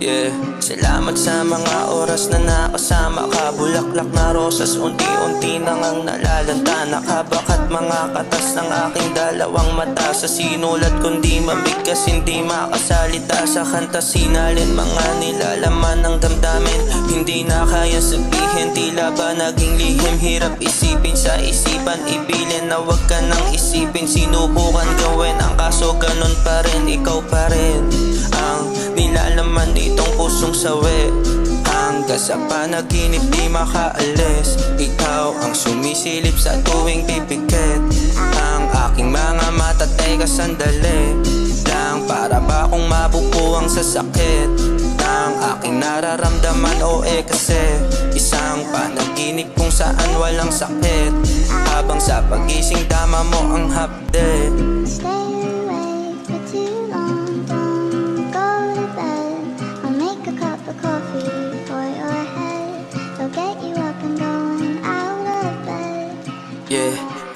Yeah, salamat sa mga oras na nakasama ka. Bulaklak na rosas, unti-unti nang ang nalalanta Nakabakat mga katas ng aking dalawang mata. Sa sinulat kundi mabigkas, hindi makasalita. Sa kanta sinalin mga nilalaman ng damdamin. Hindi na kaya sabihin, tila ba naging lihim? Hirap isipin sa isipan, ibilin na wag ka nang isipin. Sinubukan gawin, ang kaso ganun pa rin, sawi. Hanggang sa panaginip di makaalis. Ikaw ang sumisilip sa tuwing pipikit. Ang aking mga mata teka sandali Lang para ba akong mabubuang sa sakit Ng aking nararamdaman o eh kasi Isang panaginip kung saan walang sakit. Habang sa pagising tama mo ang hapde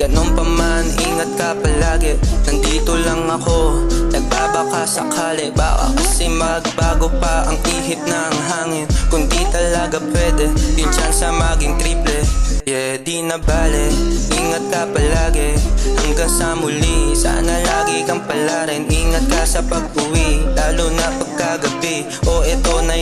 ganun pa man, ingat ka palagi. Nandito lang ako, nagbabaka sakali. Baka kasi magbago pa ang ihip ng hangin. Kung di talaga pwede, yung chance maging triple. Yeah, di na bale, ingat ka palagi. Hanggang sa muli, sana lagi kang pala rin. Ingat ka sa pag-uwi, lalo na pagkagabi. O eto na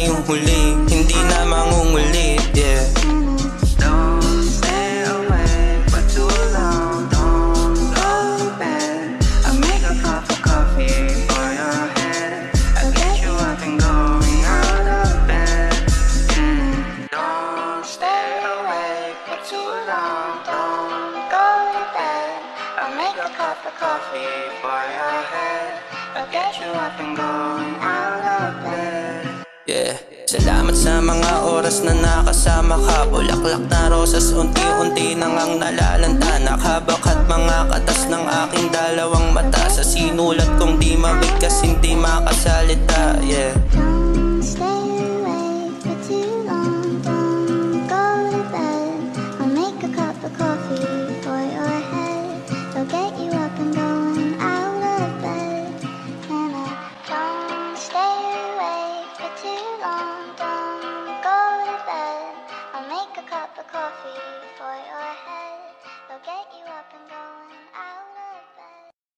a cup of coffee for your head. I get you up and going out of bed. Yeah. Salamat sa mga oras na nakasama ka Bulaklak na rosas, unti-unti nang ang nalalanta Nakabakat mga katas ng aking dalawang mata Sa sinulat kong di mabigkas, hindi makasali